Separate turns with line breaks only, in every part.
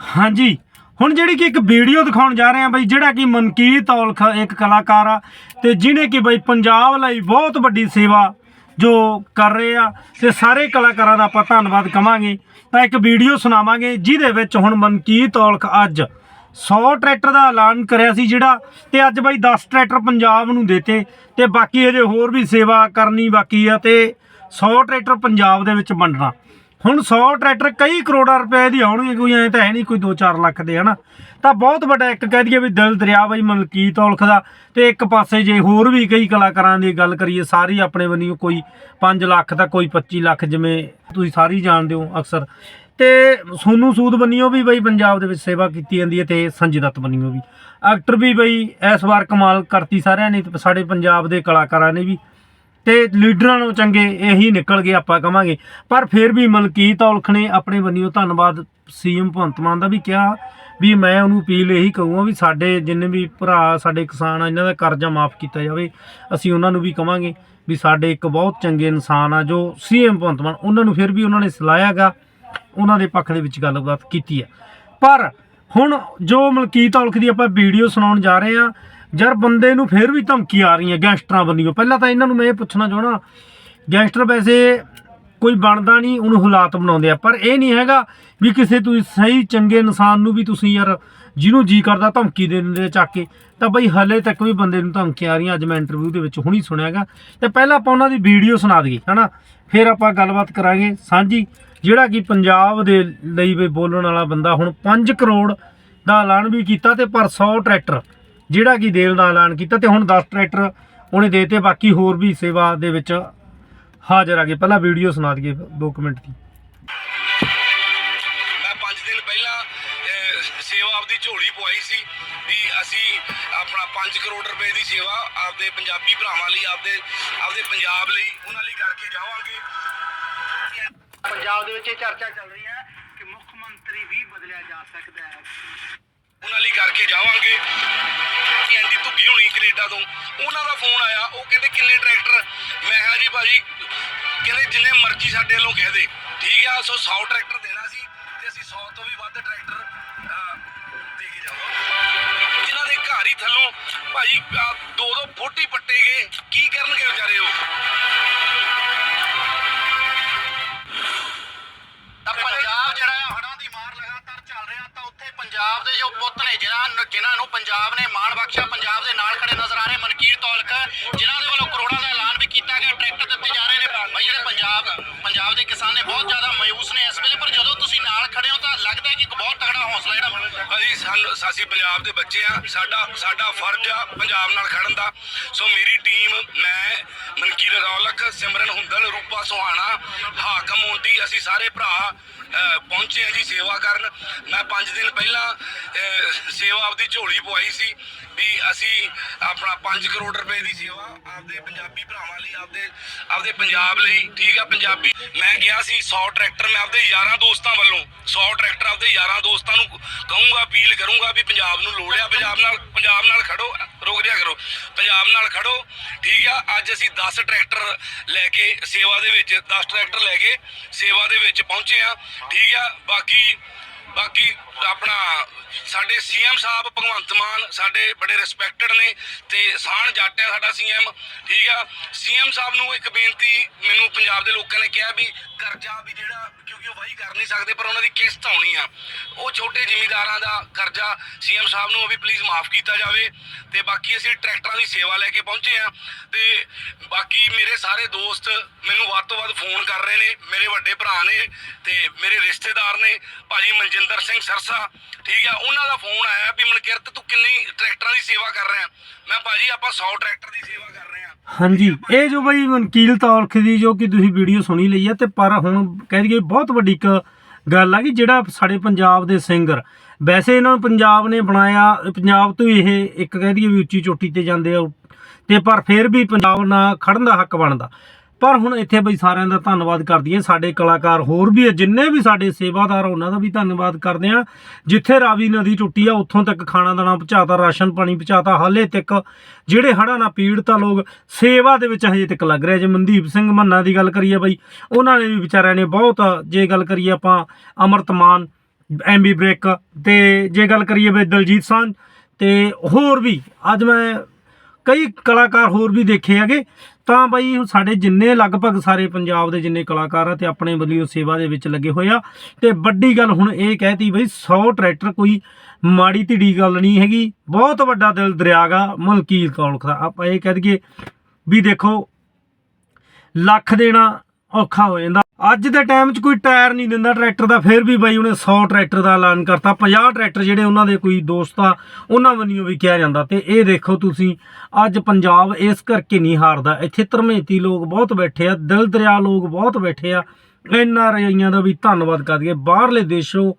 ਹਾਂਜੀ। ਹੁਣ ਜਿਹੜੀ ਕਿ ਇੱਕ ਵੀਡੀਓ ਦਿਖਾਉਣ ਜਾ ਰਹੇ ਆ ਬਈ, ਜਿਹੜਾ ਕਿ ਮਨਕੀਤ ਔਲਖ, ਇੱਕ ਕਲਾਕਾਰ ਆ, ਤੇ ਜਿਹਨੇ ਕਿ ਬਈ ਪੰਜਾਬ ਲਈ ਬਹੁਤ ਵੱਡੀ ਸੇਵਾ ਜੋ ਕਰ ਰਹੇ ਆ, ਤੇ ਸਾਰੇ ਕਲਾਕਾਰਾਂ ਦਾ ਆਪਾਂ ਧੰਨਵਾਦ ਕਵਾਂਗੇ। ਤਾਂ ਇੱਕ ਵੀਡੀਓ ਸੁਣਾਵਾਂਗੇ, ਜਿਹਦੇ ਵਿੱਚ ਹੁਣ ਮਨਕੀਤ ਔਲਖ ਅੱਜ 100 ਟਰੈਕਟਰ ਦਾ ਐਲਾਨ ਕਰਿਆ ਸੀ ਜਿਹੜਾ, ਤੇ ਅੱਜ ਬਈ 10 ਟਰੈਕਟਰ ਪੰਜਾਬ ਨੂੰ ਦੇਤੇ, ਤੇ ਬਾਕੀ ਅਜੇ ਹੋਰ ਵੀ ਸੇਵਾ ਕਰਨੀ ਬਾਕੀ ਆ, ਤੇ 100 ਟਰੈਕਟਰ ਪੰਜਾਬ ਦੇ ਵਿੱਚ ਵੰਡਣਾ। ਹੁਣ 100 ਟਰੈਕਟਰ ਕਈ ਕਰੋੜਾਂ ਰੁਪਏ ਦੀ ਆਉਣਗੇ, ਕੋਈ ਐ ਤਾਂ ਹੈ ਨਹੀਂ, ਕੋਈ 2-4 ਲੱਖ ਦੇ, ਹਨਾ? ਤਾਂ ਬਹੁਤ ਵੱਡਾ ਇੱਕ ਕਹਿ ਦਈਏ ਵੀ ਦਿਲ ਦਰਿਆ ਬਈ ਮਲਕੀਤ ਔਲਖ ਦਾ, ਤੇ ਇੱਕ ਪਾਸੇ ਜੇ ਹੋਰ ਵੀ ਕਈ ਕਲਾਕਾਰਾਂ ਦੀ ਗੱਲ ਕਰੀਏ, ਸਾਰੀ ਆਪਣੇ ਵੱਲੋਂ ਕੋਈ 5 ਲੱਖ ਤਾਂ ਕੋਈ 25 ਲੱਖ, ਜਿਵੇਂ ਤੁਸੀਂ ਸਾਰੀ ਜਾਣਦੇ ਹੋ ਅਕਸਰ। ਤੇ ਸੋਨੂ ਸੂਦ ਬੰਨਿਓ ਵੀ ਬਈ ਪੰਜਾਬ ਦੇ ਵਿੱਚ ਸੇਵਾ ਕੀਤੀ ਜਾਂਦੀ ਹੈ, ਤੇ ਸੰਜੇ ਦੱਤ ਬੰਨਿਓ ਵੀ। ਐਕਟਰ ਵੀ ਬਈ, ਇਸ ਵਾਰ ਕਮਾਲ ਕਰਤੀ ਸਾਰਿਆਂ ਨੇ ਸਾਡੇ ਪੰਜਾਬ ਦੇ ਕਲਾਕਾਰਾਂ ਨੇ ਵੀ। ਤੇ ਲੀਡਰਾਂ ਨੂੰ ਚੰਗੇ ਇਹੀ ਨਿਕਲ ਗਏ ਆਪਾਂ ਕਵਾਂਗੇ। ਪਰ ਫਿਰ ਵੀ ਮਲਕੀਤ ਔਲਖ ਨੇ ਆਪਣੇ ਬੰਨਿਓ ਧੰਨਵਾਦ ਸੀਐਮ ਭਗਵੰਤ ਮਾਨ ਦਾ ਵੀ ਕਿਹਾ ਵੀ ਮੈਂ ਉਹਨੂੰ ਅਪੀਲ ਇਹੀ ਕਹੂੰਗਾ ਵੀ ਸਾਡੇ ਜਿੰਨੇ ਵੀ ਭਰਾ, ਸਾਡੇ ਕਿਸਾਨ ਆ, ਇਹਨਾਂ ਦਾ ਕਰਜ਼ਾ ਮਾਫ ਕੀਤਾ ਜਾਵੇ। ਅਸੀਂ ਉਹਨਾਂ ਨੂੰ ਵੀ ਕਵਾਂਗੇ ਵੀ ਸਾਡੇ ਇੱਕ ਬਹੁਤ ਚੰਗੇ ਇਨਸਾਨ ਆ ਜੋ ਸੀਐਮ ਭਗਵੰਤ ਮਾਨ, ਉਹਨਾਂ ਨੂੰ ਫਿਰ ਵੀ ਉਹਨਾਂ ਨੇ ਸਲਾਹਿਆਗਾ, ਉਹਨਾਂ ਦੇ ਪੱਖ ਦੇ ਵਿੱਚ ਗੱਲਬਾਤ ਕੀਤੀ ਆ। ਪਰ ਹੁਣ ਜੋ ਮਲਕੀਤ ਔਲਖ ਦੀ ਆਪਾਂ ਵੀਡੀਓ ਸੁਣਾਉਣ ਜਾ ਰਹੇ ਆ ਯਾਰ ਬੰਦੇ ਨੂੰ ਫਿਰ ਵੀ ਧਮਕੀ ਆ ਰਹੀਆਂ ਗੈਂਗਸਟਰਾਂ ਬੰਨਿਓ ਪਹਿਲਾਂ ਤਾਂ ਇਹਨਾਂ ਨੂੰ ਮੈਂ ਇਹ ਪੁੱਛਣਾ ਚਾਹਣਾ ਗੈਂਗਸਟਰ ਵੈਸੇ ਕੋਈ ਬਣਦਾ ਨਹੀਂ, ਉਹਨੂੰ ਹਾਲਾਤ ਬਣਾਉਂਦੇ ਆ। ਪਰ ਇਹ ਨਹੀਂ ਹੈਗਾ ਵੀ ਕਿਸੇ ਤੁਸੀਂ ਸਹੀ, ਚੰਗੇ ਇਨਸਾਨ ਨੂੰ ਵੀ ਤੁਸੀਂ ਯਾਰ ਜਿਹਨੂੰ ਜੀ ਕਰਦਾ ਧਮਕੀ ਦੇ ਦਿੰਦੇ ਚੱਕ ਕੇ। ਤਾਂ ਬਈ ਹਲੇ ਤੱਕ ਵੀ ਬੰਦੇ ਨੂੰ ਧਮਕੀਆਂ ਆ ਰਹੀਆਂ, ਅੱਜ ਮੈਂ ਇੰਟਰਵਿਊ ਦੇ ਵਿੱਚ ਹੁਣੀ ਸੁਣਿਆਗਾ ਤੇ ਪਹਿਲਾਂ ਆਪਾਂ ਉਹਨਾਂ ਦੀ ਵੀਡੀਓ ਸੁਣਾ ਦਈਏ, ਹਨਾ? ਫਿਰ ਆਪਾਂ ਗੱਲਬਾਤ ਕਰਾਂਗੇ। ਸਾਂਝੀ, ਜਿਹੜਾ ਕਿ ਪੰਜਾਬ ਦੇ ਲਈ ਵੀ ਬੋਲਣ ਵਾਲਾ ਬੰਦਾ ਹੁਣ 5 ਕਰੋੜ ਦਾ ਐਲਾਨ ਵੀ ਕੀਤਾ ਤੇ ਪਰ 100 ਟਰੈਕਟਰ ਜਿਹੜਾ ਕਿ ਦੇਣ ਦਾ ਐਲਾਨ ਕੀਤਾ ਤੇ ਹੁਣ 10 ਟਰੈਕਟਰ ਉਹਨੇ ਦੇਤੇ, ਬਾਕੀ ਹੋਰ ਵੀ ਸੇਵਾ ਦੇ ਵਿੱਚ ਹਾਜ਼ਰ ਆ ਗਏ। ਪਹਿਲਾਂ ਵੀਡੀਓ ਸੁਣਾ ਦਈਏ 2 ਮਿੰਟ ਦੀ।
ਮੈਂ 5 ਦਿਨ ਪਹਿਲਾਂ ਸੇਵਾ ਆਪਦੀ ਝੋਲੀ ਪਵਾਈ ਸੀ ਵੀ ਅਸੀਂ ਆਪਣਾ 5 ਕਰੋੜ ਰੁਪਏ ਦੀ ਸੇਵਾ ਆਪਦੇ ਪੰਜਾਬੀ ਭਰਾਵਾਂ ਲਈ, ਆਪਦੇ ਆਪਦੇ ਪੰਜਾਬ ਲਈ, ਉਹਨਾਂ ਲਈ ਕਰਕੇ ਜਾਵਾਂਗੇ।
ਪੰਜਾਬ ਦੇ ਵਿੱਚ ਇਹ ਚਰਚਾ ਚੱਲ ਰਹੀ ਹੈ ਕਿ ਮੁੱਖ ਮੰਤਰੀ ਵੀ ਬਦਲਿਆ ਜਾ ਸਕਦਾ ਹੈ।
ਉਹਨਾਂ ਲਈ ਕਰਕੇ ਜਾਵਾਂਗੇ। ਕਿ ਐਂਡੀ ਧੁੱਗੀ ਹੋਣੀ ਕੈਨੇਡਾ ਤੋਂ। ਉਹਨਾਂ ਦਾ ਫੋਨ ਆਇਆ, ਉਹ ਕਹਿੰਦੇ ਕਿੰਨੇ ਟਰੈਕਟਰ? ਮੈਂ ਕਿਹਾ ਜੀ ਭਾਜੀ, ਕਹਿੰਦੇ ਜਿੰਨੇ ਮਰਜ਼ੀ ਸਾਡੇ ਵੱਲੋਂ ਕਹਿ ਦੇ। ਠੀਕ ਆ, ਸੋ 100 ਟਰੈਕਟਰ ਦੇਣਾ ਸੀ ਤੇ ਅਸੀਂ 100 ਤੋਂ ਵੀ ਵੱਧ ਟਰੈਕਟਰ ਦੇ ਕੇ ਜਾਵਾਂਗੇ। ਜਿਨ੍ਹਾਂ ਦੇ ਘਰ ਹੀ ਥੱਲੋਂ ਭਾਜੀ ਦੋ ਦੋ ਫੁੱਟ ਹੀ ਪੱਟੇ ਗਏ। ਕੀ ਕਰਨਗੇ ਵਿਚਾਰੇ ਉਹ?
ਪੰਜਾਬ ਜਿਹੜਾ ਹੈ ਹੜ੍ਹਾਂ ਦੀ ਮਾਰ ਲਗਾਤਾਰ ਚੱਲ ਰਿਹਾ, ਤਾਂ ਉੱਥੇ ਪੰਜਾਬ ਦੇ ਜੋ ਪੁੱਤ ਨੇ, ਜਿਨ੍ਹਾਂ ਨੂੰ- ਜਿਨ੍ਹਾਂ ਨੂੰ ਪੰਜਾਬ ਨੇ ਮਾਣ ਬਖਸ਼ਿਆ, ਪੰਜਾਬ ਦੇ ਨਾਲ ਖੜੇ ਨਜ਼ਰ ਆ ਰਹੇ ਮਨਕੀਰ ਤੌਲਕ, ਜਿਨ੍ਹਾਂ ਦੇ ਵੱਲੋਂ ਕਰੋੜਾਂ ਦਾ ਐਲਾਨ ਵੀ ਕੀਤਾ ਗਿਆ, ਟਰੈਕਟਰ ਦਿੱਤੇ ਜਾ ਰਹੇ ਨੇ। ਭਾਈ ਜਿਹੜੇ ਪੰਜਾਬ ਪੰਜਾਬ ਦੇ ਕਿਸਾਨ ਨੇ ਬਹੁਤ ਜ਼ਿਆਦਾ ਮਾਯੂਸ ਨੇ ਇਸ ਵੇਲੇ, ਪਰ ਜਦੋਂ ਤੁਸੀਂ ਨਾਲ ਖੜੇ ਹੋ ਤਾਂ ਲੱਗਦਾ ਹੈ ਕਿ ਇੱਕ ਬਹੁਤ ਤਗੜਾ ਹੌਸਲਾ ਜਿਹੜਾ
ਅਸੀਂ ਸਾਨੂੰ ਅਸੀਂ ਪੰਜਾਬ ਦੇ ਬੱਚੇ ਆ ਸਾਡਾ ਸਾਡਾ ਫਰਜ਼ ਆ ਪੰਜਾਬ ਨਾਲ ਖੜਨ ਦਾ। ਸੋ ਮੇਰੀ ਟੀਮ, ਮੈਂ ਮਨਕੀਰ ਰੌਲਕ ਸਿਮਰਨ ਹੁੰਦਲ, ਰੂਪਾ ਸੁਹਾਣਾ, ਹਾਕਮ ਮੋਂਟੀ ਅਸੀਂ ਸਾਰੇ ਭਰਾ ਪਹੁੰਚੇ ਆ ਜੀ ਸੇਵਾ ਕਰਨ। ਮੈਂ 5 ਦਿਨ ਪਹਿਲਾਂ ਸੇਵਾ ਆਪਦੀ ਝੋਲੀ ਪਵਾਈ ਸੀ। ਵੀ ਅਸੀਂ ਆਪਣਾ 5 ਕਰੋੜ ਰੁਪਏ ਦੀ ਸੇਵਾ ਆਪਦੇ ਪੰਜਾਬੀ ਭਰਾਵਾਂ ਲਈ, ਆਪਦੇ ਆਪਦੇ ਪੰਜਾਬ ਲਈ, ਠੀਕ ਆ, ਪੰਜਾਬੀ। ਮੈਂ ਗਿਆ ਸੀ 100 ਟਰੈਕਟਰ, ਮੈਂ ਆਪਦੇ ਯਾਰਾਂ ਦੋਸਤਾਂ ਵੱਲੋਂ 100 ਟਰੈਕਟਰ ਆਪਦੇ ਯਾਰਾਂ ਦੋਸਤਾਂ ਨੂੰ ਕਹੂੰਗਾ, ਅਪੀਲ ਕਰੂੰਗਾ ਵੀ ਪੰਜਾਬ ਨੂੰ ਲੋੜ ਆ ਪੰਜਾਬ ਨਾਲ ਪੰਜਾਬ ਨਾਲ ਖੜੋ, ਰੋਕ ਦਿਆ ਕਰੋ, ਪੰਜਾਬ ਨਾਲ ਖੜੋ, ਠੀਕ ਆ, ਅੱਜ ਅਸੀਂ 10 ਟਰੈਕਟਰ ਲੈ ਕੇ ਸੇਵਾ ਦੇ ਵਿੱਚ 10 ਟਰੈਕਟਰ ਲੈ ਕੇ ਸੇਵਾ ਦੇ ਵਿੱਚ ਪਹੁੰਚੇ ਆ, ਠੀਕ ਆ, ਬਾਕੀ ਬਾਕੀ ਆਪਣਾ ਸਾਡੇ ਸੀਐਮ ਸਾਹਿਬ ਭਗਵੰਤ ਮਾਨ ਸਾਡੇ ਬੜੇ ਰਿਸਪੈਕਟਡ ਨੇ ਤੇ ਸਾਨ ਜੱਟ ਹੈ ਸਾਡਾ ਸੀਐਮ, ਠੀਕ ਆ? ਸੀਐਮ ਸਾਹਿਬ ਨੂੰ ਇੱਕ ਬੇਨਤੀ ਮੈਨੂੰ ਪੰਜਾਬ ਦੇ ਲੋਕਾਂ ਨੇ ਕਿਹਾ ਵੀ ਕਰਜ਼ਾ ਵੀ ਜਿਹੜਾ, ਕਿਉਂਕਿ ਉਹ ਵਾਹੀ ਕਰ ਨਹੀਂ ਸਕਦੇ, ਪਰ ਉਹਨਾਂ ਦੀ ਕਿਸ਼ਤ ਆਉਣੀ ਆ। ਉਹ ਛੋਟੇ ਜ਼ਿਮੀਂਦਾਰਾਂ ਦਾ ਕਰਜ਼ਾ ਸੀਐਮ ਸਾਹਿਬ ਨੂੰ ਉਹ ਵੀ ਪਲੀਜ਼ ਮਾਫ ਕੀਤਾ ਜਾਵੇ ਤੇ ਬਾਕੀ ਅਸੀਂ ਟਰੈਕਟਰਾਂ ਦੀ ਸੇਵਾ ਲੈ ਕੇ ਪਹੁੰਚੇ ਆ ਤੇ ਬਾਕੀ ਮੇਰੇ ਸਾਰੇ ਦੋਸਤ ਮੈਨੂੰ ਵੱਧ ਤੋਂ ਵੱਧ ਫੋਨ ਕਰ ਰਹੇ ਨੇ, ਮੇਰੇ ਵੱਡੇ ਭਰਾ ਨੇ ਤੇ ਮੇਰੇ ਰਿਸ਼ਤੇਦਾਰ ਨੇ, ਭਾਜੀ ਮਨਜਿੰਦਰ ਸਿੰਘ ਸਰਸਾ ਠੀਕ ਆ ਉਹਨਾਂ ਦਾ ਫੋਨ ਆਇਆ ਵੀ ਮਨਕਿਰਤ ਤੂੰ ਕਿੰਨੀ ਟਰੈਕਟਰਾਂ ਦੀ ਸੇਵਾ ਕਰ ਰਿਹਾ। ਮੈਂ ਭਾਜੀ ਆਪਾਂ 100 ਟਰੈਕਟਰ ਦੀ ਸੇਵਾ ਕਰ ਰਹੇ ਆ
ਹਾਂਜੀ ਇਹ ਜੋ ਬਈ ਵਕੀਲ ਤੌਲਖ ਦੀ ਜੋ ਕਿ ਤੁਸੀਂ ਵੀਡੀਓ ਸੁਣੀ ਲਈ ਹੈ ਤੇ ਪਰ ਹੁਣ ਕਹਿ ਦਈਏ ਬਹੁਤ ਵੱਡੀ ਇੱਕ ਗੱਲ ਆ ਕਿ ਜਿਹੜਾ ਸਾਡੇ ਪੰਜਾਬ ਦੇ ਸਿੰਗਰ ਵੈਸੇ ਇਹਨਾਂ ਨੂੰ ਪੰਜਾਬ ਨੇ ਬਣਾਇਆ ਪੰਜਾਬ ਤੋਂ ਇਹ ਇੱਕ ਕਹਿ ਦਈਏ ਵੀ ਉੱਚੀ ਚੋਟੀ ਤੇ ਜਾਂਦੇ ਆ ਤੇ ਪਰ ਫਿਰ ਵੀ ਪੰਜਾਬ ਨਾਲ ਖੜਨ ਦਾ ਹੱਕ ਬਣਦਾ। ਪਰ ਹੁਣ ਇੱਥੇ ਬਈ ਸਾਰਿਆਂ ਦਾ ਧੰਨਵਾਦ ਕਰਦੀ ਹਾਂ। ਸਾਡੇ ਕਲਾਕਾਰ ਹੋਰ ਵੀ ਆ, ਜਿੰਨੇ ਵੀ ਸਾਡੇ ਸੇਵਾਦਾਰ ਉਹਨਾਂ ਦਾ ਵੀ ਧੰਨਵਾਦ ਕਰਦੇ ਹਾਂ। ਜਿੱਥੇ ਰਾਵੀ ਨਦੀ ਟੁੱਟੀ ਆ ਉੱਥੋਂ ਤੱਕ ਖਾਣਾ ਦਾਣਾ ਪਹੁੰਚਾਤਾ ਰਾਸ਼ਨ ਪਾਣੀ ਪਹੁੰਚਾਤਾ। ਹਾਲੇ ਤੱਕ ਜਿਹੜੇ ਹੜ੍ਹਾਂ ਨਾਲ ਪੀੜਤ ਆ ਲੋਕ ਸੇਵਾ ਦੇ ਵਿੱਚ ਹਜੇ ਤੱਕ ਲੱਗ ਰਿਹਾ ਜੇ ਮਨਦੀਪ ਸਿੰਘ ਮੰਨਾ ਦੀ ਗੱਲ ਕਰੀਏ ਬਈ ਉਹਨਾਂ ਨੇ ਵੀ ਵਿਚਾਰਿਆਂ ਨੇ ਬਹੁਤ ਜੇ ਗੱਲ ਕਰੀਏ ਆਪਾਂ ਅਮਰਤਮਾਨ ਐਮਬੀ ਬ੍ਰੇਕ ਤੇ ਜੇ ਗੱਲ ਕਰੀਏ ਬਈ ਦਲਜੀਤ ਸਾਂਝ ਤੇ ਹੋਰ ਵੀ ਅੱਜ ਮੈਂ ਕਈ ਕਲਾਕਾਰ ਹੋਰ ਵੀ ਦੇਖੇ ਹੈਗੇ। ਤਾਂ ਬਈ ਸਾਡੇ ਜਿੰਨੇ ਲਗਭਗ ਸਾਰੇ ਪੰਜਾਬ ਦੇ ਜਿੰਨੇ ਕਲਾਕਾਰ ਆ ਤੇ ਆਪਣੇ ਵੱਲੋਂ ਸੇਵਾ ਦੇ ਵਿੱਚ ਲੱਗੇ ਹੋਏ ਆ। ਤੇ ਵੱਡੀ ਗੱਲ ਹੁਣ ਇਹ ਕਹਿਤੀ ਬਈ 100 ਟਰੈਕਟਰ ਕੋਈ ਮਾੜੀ ਧੀੜੀ ਗੱਲ ਨਹੀਂ ਹੈਗੀ। ਬਹੁਤ ਵੱਡਾ ਦਿਲ ਦਰਿਆਗਾ, ਮਲਕੀਤ ਕੌਲਖ ਦਾ ਆਪਾਂ ਇਹ ਕਹਿ ਦਈਏ ਵੀ ਦੇਖੋ, ਲੱਖ ਦੇਣਾ ਔਖਾ ਹੋ ਜਾਂਦਾ। ਅੱਜ ਦੇ ਟਾਈਮ 'ਚ ਕੋਈ ਟਾਇਰ ਨਹੀਂ ਦਿੰਦਾ ਟਰੈਕਟਰ ਦਾ, ਫਿਰ ਵੀ ਬਾਈ ਉਹਨੇ 100 ਟਰੈਕਟਰ ਦਾ ਐਲਾਨ ਕਰਤਾ 50 ਟਰੈਕਟਰ ਜਿਹੜੇ ਉਹਨਾਂ ਦੇ ਕੋਈ ਦੋਸਤ ਆ, ਉਹਨਾਂ ਵੱਲੋਂ ਵੀ ਕਿਹਾ ਜਾਂਦਾ। ਤੇ ਇਹ ਦੇਖੋ ਤੁਸੀਂ, ਅੱਜ ਪੰਜਾਬ ਇਸ ਕਰਕੇ ਨਹੀਂ ਹਾਰਦਾ। ਇੱਥੇ ਧਰਮੇਤੀ ਲੋਕ ਬਹੁਤ ਬੈਠੇ ਆ, ਦਿਲ ਦਰਿਆ ਲੋਕ ਬਹੁਤ ਬੈਠੇ ਆ। ਇਹਨਾਂ ਆਰ ਦਾ ਵੀ ਧੰਨਵਾਦ ਕਰ ਬਾਹਰਲੇ ਦੇਸ਼ੋਂ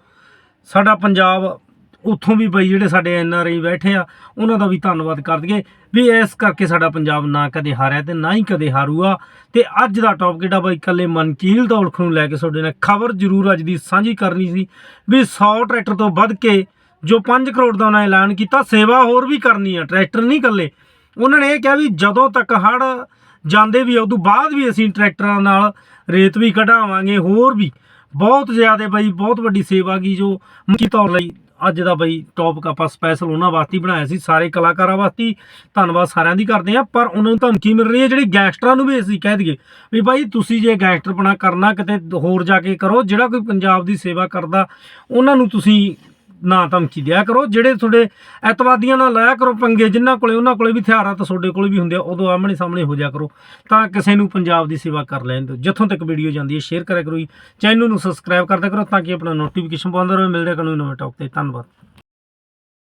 ਸਾਡਾ ਪੰਜਾਬ ਉੱਥੋਂ ਵੀ ਬਈ ਜਿਹੜੇ ਸਾਡੇ ਐਨ ਆਰ ਆਈ ਬੈਠੇ ਆ ਉਹਨਾਂ ਦਾ ਵੀ ਧੰਨਵਾਦ ਕਰ ਦਈਏ ਵੀ ਇਸ ਕਰਕੇ ਸਾਡਾ ਪੰਜਾਬ ਨਾ ਕਦੇ ਹਾਰਿਆ ਤੇ ਨਾ ਹੀ ਕਦੇ ਹਾਰੂਗਾ। ਤੇ ਅੱਜ ਦਾ ਟੌਪ ਕਿਹੜਾ ਬਾਈ ਕੱਲੇ ਮਨਕੀਲ ਦੌਲਖ ਨੂੰ ਲੈ ਕੇ ਤੁਹਾਡੇ ਨਾਲ ਖਬਰ ਜ਼ਰੂਰ ਅੱਜ ਦੀ ਸਾਂਝੀ ਕਰਨੀ ਸੀ ਵੀ 100 ਟਰੈਕਟਰ ਤੋਂ ਵੱਧ ਕੇ ਜੋ 5 ਕਰੋੜ ਦਾ ਉਹਨਾਂ ਐਲਾਨ ਕੀਤਾ ਸੇਵਾ ਹੋਰ ਵੀ ਕਰਨੀ ਆ ਟਰੈਕਟਰ ਨਹੀਂ ਕੱਲੇ ਉਹਨਾਂ ਨੇ ਇਹ ਕਿਹਾ ਵੀ ਜਦੋਂ ਤੱਕ ਹੜ ਜਾਂਦੇ ਵੀ ਆ, ਉਦੋਂ ਬਾਅਦ ਵੀ ਅਸੀਂ ਟਰੈਕਟਰਾਂ ਨਾਲ ਰੇਤ ਵੀ ਕਢਾਵਾਂਗੇ ਹੋਰ ਵੀ। ਬਹੁਤ ਜ਼ਿਆਦਾ ਬਾਈ ਬਹੁਤ ਵੱਡੀ ਸੇਵਾ ਕੀ ਜੋ ਮੁੱਖੀ ਤੌਰ ਲਈ ਅੱਜ ਦਾ ਬਈ ਟੌਪਿਕ ਆਪਾਂ ਸਪੈਸ਼ਲ ਉਹਨਾਂ ਵਾਸਤੇ ਬਣਾਇਆ ਸੀ, ਸਾਰੇ ਕਲਾਕਾਰਾਂ ਵਾਸਤੇ ਧੰਨਵਾਦ ਸਾਰਿਆਂ ਦੀ ਕਰਦੇ ਆ ਪਰ ਉਹਨਾਂ ਨੂੰ ਧਮਕੀ ਮਿਲ ਰਹੀ ਹੈ, ਜਿਹੜੀ ਗੈਂਗਸਟਰਾਂ ਨੂੰ ਵੀ ਅਸੀਂ ਕਹਿ ਦਈਏ, ਵੀ ਬਾਈ ਤੁਸੀਂ ਜੇ ਗੈਂਗਸਟਰਪਣਾ ਕਰਨਾ ਕਿਤੇ ਹੋਰ ਜਾ ਕੇ ਕਰੋ, ਜਿਹੜਾ ਕੋਈ ਪੰਜਾਬ ਦੀ ਸੇਵਾ ਕਰਦਾ, ਉਹਨਾਂ ਨੂੰ ਤੁਸੀਂ ਨਾ ਧਮਕੀ ਦਿਆ ਕਰੋ, ਜਿਹੜੇ ਤੁਹਾਡੇ ਐਤਵਾਦੀਆਂ ਨਾਲ ਲਾਇਆ ਕਰੋ ਪੰਗੇ, ਜਿਨ੍ਹਾਂ ਕੋਲੇ ਉਹਨਾਂ ਕੋਲੇ ਵੀ ਹਥਿਆਰ ਆ, ਤਾਂ ਤੁਹਾਡੇ ਕੋਲੇ ਵੀ ਹੁੰਦੇ ਆ, ਉਦੋਂ ਆਮਣੇ ਸਾਹਮਣੇ ਹੋ ਜਾ ਕਰੋ। ਤਾਂ ਕਿਸੇ ਨੂੰ ਪੰਜਾਬ ਦੀ ਸੇਵਾ ਕਰ ਲੈਣ ਦਿਓ। ਜਿੱਥੋਂ ਤੱਕ ਵੀਡੀਓ ਜਾਂਦੀ ਹੈ ਸ਼ੇਅਰ ਕਰਿਆ ਕਰੋ ਜੀ। ਚੈਨਲ ਨੂੰ ਸਬਸਕ੍ਰਾਈਬ ਕਰਦਿਆ ਕਰੋ ਤਾਂ ਕਿ ਆਪਣਾ ਨੋਟੀਫਿਕੇਸ਼ਨ ਪਾਉਂਦਾ ਰਹੋ, ਮਿਲਦੇ ਕਾਨੂੰਨ ਨਵੇਂ ਟੌਪ ਤੇ। ਧੰਨਵਾਦ।